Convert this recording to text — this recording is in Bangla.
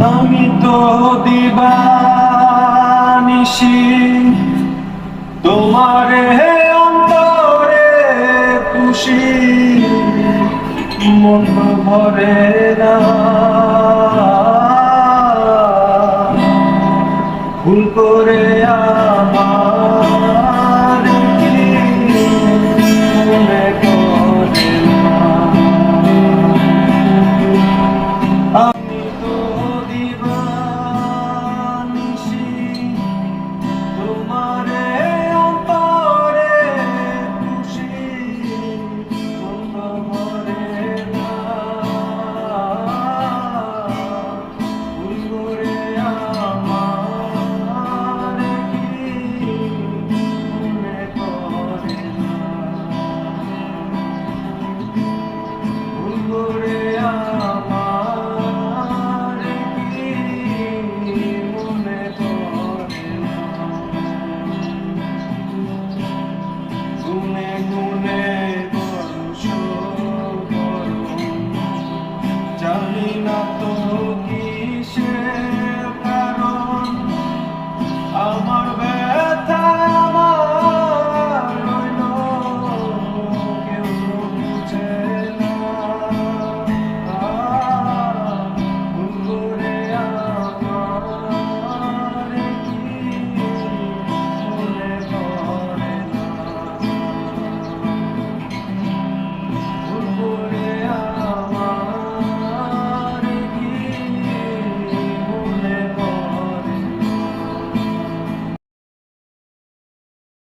আমি তো দিবানিশি। তোমারে অন্তরে খুশি মন ভরে না। ভুল করে আমার